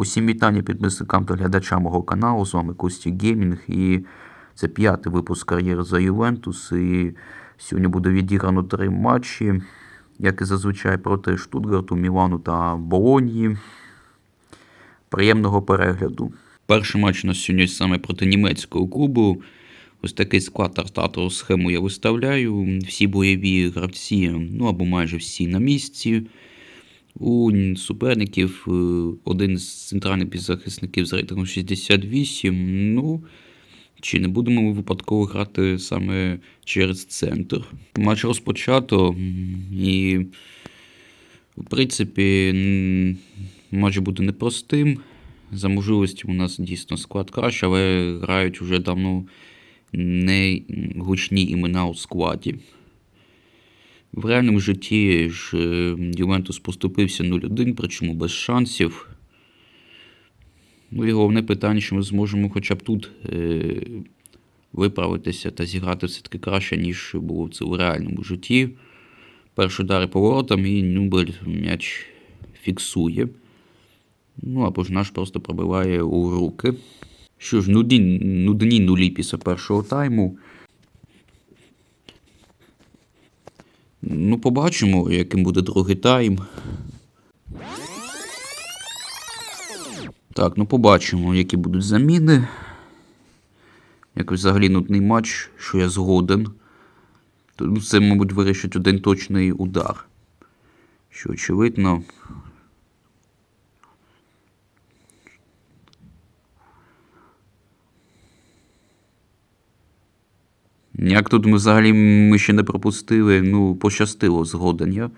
Усім вітання підписникам та глядачам мого каналу. З вами Кості Геймінг. І це п'ятий випуск кар'єри за Ювентус. І сьогодні буде відіграно три матчі, як і зазвичай проти Штутгарту, Мілану та Болонії. Приємного перегляду. Перший матч у нас сьогодні саме проти німецького клубу. Ось такий склад та схему я виставляю. Всі бойові гравці, ну або майже всі на місці. У суперників е, один з центральних півзахисників з рейтингом 68. Ну, чи не будемо ми випадково грати саме через центр? Матч розпочато, і, в принципі, матч буде непростим. За можливості у нас дійсно склад краще, але грають вже давно не гучні імена у складі. В реальному житті ж е, Ювентус поступився 0-1, причому без шансів. Ну і головне питання, що ми зможемо хоча б тут е, виправитися та зіграти все-таки краще, ніж було це у реальному житті. Перший удар по воротам і Нюбель м'яч фіксує. Ну, або ж наш просто пробиває у руки. Що ж, нудні, нудні нулі після першого тайму. Ну, побачимо, яким буде другий тайм. Так, ну побачимо, які будуть заміни. Якось взагалі нудний матч, що я згоден. Тут це, мабуть, вирішить один точний удар. Що очевидно. Як тут ми взагалі ми ще не пропустили, ну, пощастило згоден я.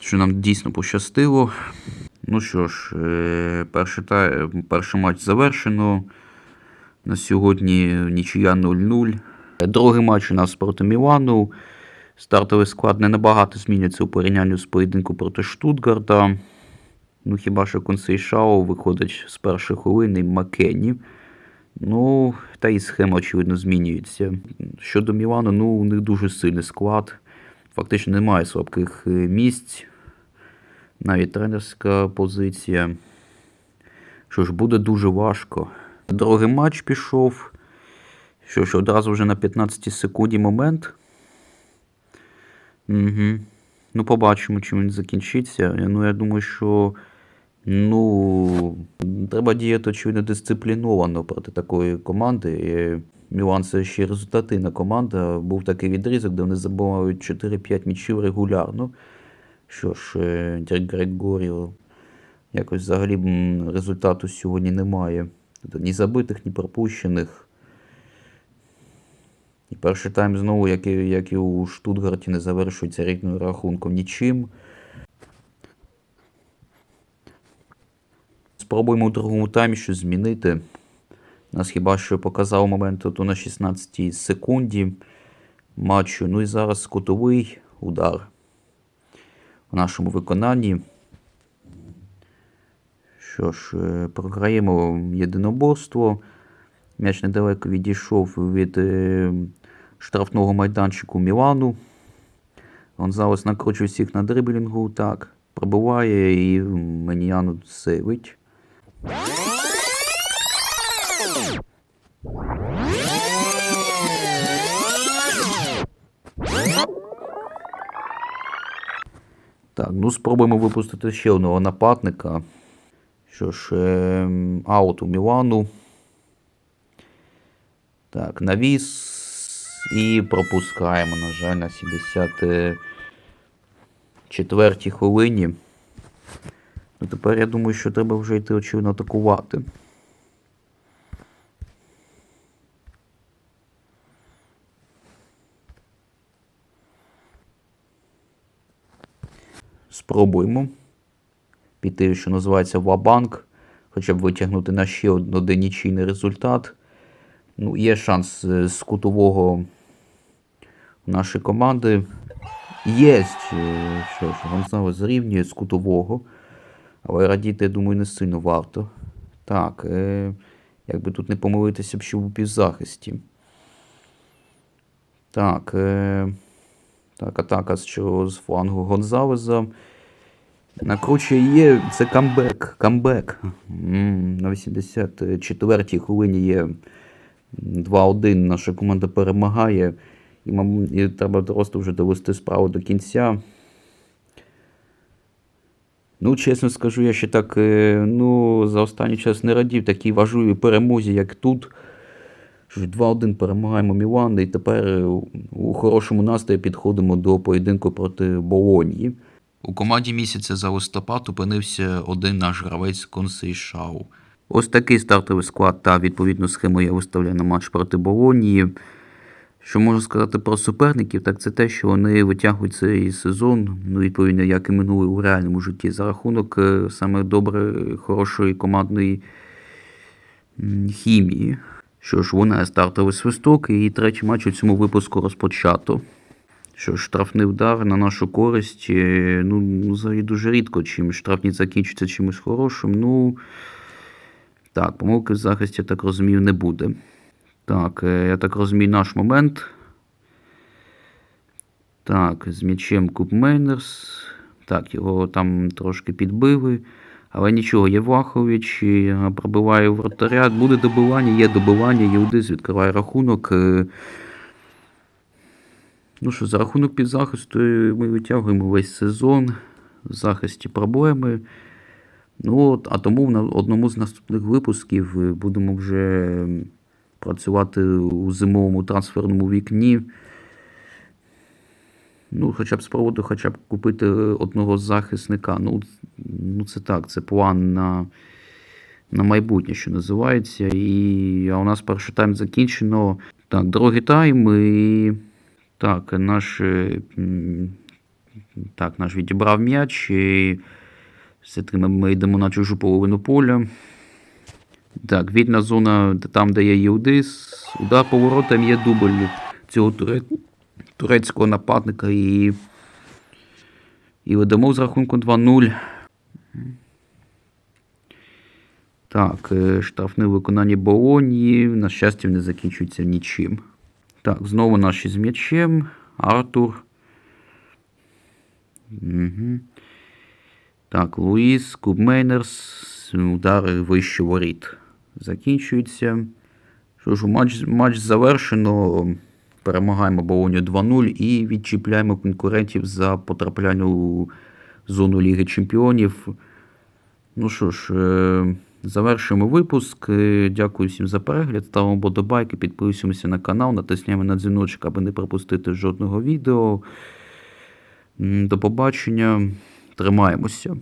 Що нам дійсно пощастило. Ну що ж, е, перший, та... перший матч завершено. На сьогодні нічия 0-0. Другий матч у нас проти Мілану. Стартовий склад не набагато змінюється у порівнянні з поєдинку проти Штутгарта. Ну, хіба що Консей Шао виходить з першої хвилини Макені. Ну, та і схема, очевидно, змінюється. Щодо Мілану, ну, у них дуже сильний склад. Фактично немає слабких е, місць. Навіть тренерська позиція. Що ж, буде дуже важко. Другий матч пішов. Що ж, одразу вже на 15 секунді момент. Угу. Ну, побачимо, чим він закінчиться. Ну, я думаю, що. Ну, треба діяти очевидно дисципліновано проти такої команди. Мілан це ще результативна команда. Був такий відрізок, де вони забувають 4-5 м'ячів регулярно. Що ж, е, Дірк Грегоріо якось взагалі результату сьогодні немає. Тобто ні забитих, ні пропущених. І перший тайм знову, як і, як і у Штутгарті, не завершується рівним рахунком нічим. Спробуємо у другому таймі щось змінити. Нас хіба що показав момент тут на 16 секунді матчу. Ну і зараз кутовий удар в нашому виконанні. Що ж, е, програємо єдиноборство. М'яч недалеко відійшов від е, штрафного майданчику Мілану. Гонзалес накручує всіх на дриблінгу. Так, пробиває і Меніану сейвить. Так, ну спробуємо випустити ще одного нападника. Що ж, е, аут у Мілану. Так, навіс. І пропускаємо, на жаль, на 74 хвилині. Ну, тепер я думаю, що треба вже йти очевидно атакувати. Спробуємо піти, що називається Вабанк, хоча б витягнути на ще один нічийний результат. Ну, є шанс е, з кутового нашої команди. Єсть! Е, Що ж, Гонсалес зрівнює з кутового. Але радіти, я думаю, не сильно варто. Так, е, якби тут не помилитися б ще у півзахисті. Так, е, так, атака чого, з флангу Гонзалеза. Накручує є, це камбек. Камбек. На 84-й хвилині є 2-1. Наша команда перемагає. І, мабуть, треба просто вже довести справу до кінця. Ну, чесно скажу, я ще так е, ну, за останній час не радів такій важливій перемозі, як тут. 2-1 перемагаємо Мілан, і тепер е, у хорошому настрої підходимо до поєдинку проти Болонії. У команді місяця за листопад опинився один наш гравець Консейшау. Ось такий стартовий склад та відповідну схему я виставляю на матч проти Болонії. Що можу сказати про суперників, так це те, що вони витягують цей сезон, ну, відповідно, як і минулий у реальному житті, за рахунок е, саме добре, хорошої командної хімії. Що ж, лунає стартовий свисток, і третій матч у цьому випуску розпочато. Що ж, штрафний удар на нашу користь, е, ну, взагалі дуже рідко, чим штрафні закінчуються чимось хорошим. Ну, так, помилки в захисті, я так розумію, не буде. Так, е, я так розумію, наш момент. Так, з м'ячем Куб Мейнерс. Так, його там трошки підбили. Але нічого, Євлахович е, пробиває вратаря. Буде добивання, є добивання, Євдис відкриває рахунок. Е, Ну що, за рахунок підзахисту ми витягуємо весь сезон. В захисті проблеми. Ну, от, а тому в одному з наступних випусків будемо вже працювати у зимовому трансферному вікні. Ну, хоча б спробувати хоча б купити одного захисника. Ну, ну це так, це план на, на майбутнє, що називається. І, а у нас перший тайм закінчено. Так, другий тайм і. Так, наш, е, так, наш відібрав м'яч. І все-таки ми йдемо на чужу половину поля. Так, вільна зона там, де є Євдис. Удар поворотом є дубль цього туре... турецького нападника і. І ведемо з рахунку 2-0. Так, е, штрафне виконання Болонії. На щастя, не закінчується нічим. Так, знову наші з м'ячем. Артур. Угу. Так, Луїс, Кубмейнерс, удари вище воріт. Закінчується. Що ж, матч, матч завершено. Перемагаємо Болонію 2-0 і відчіпляємо конкурентів за потрапляння у зону Ліги Чемпіонів. Ну що ж, е, завершуємо випуск. Е, Дякую всім за перегляд. Ставимо подобайки, підписуємося на канал, натисняємо на дзвіночок, аби не пропустити жодного відео. До побачення. Тримаємося.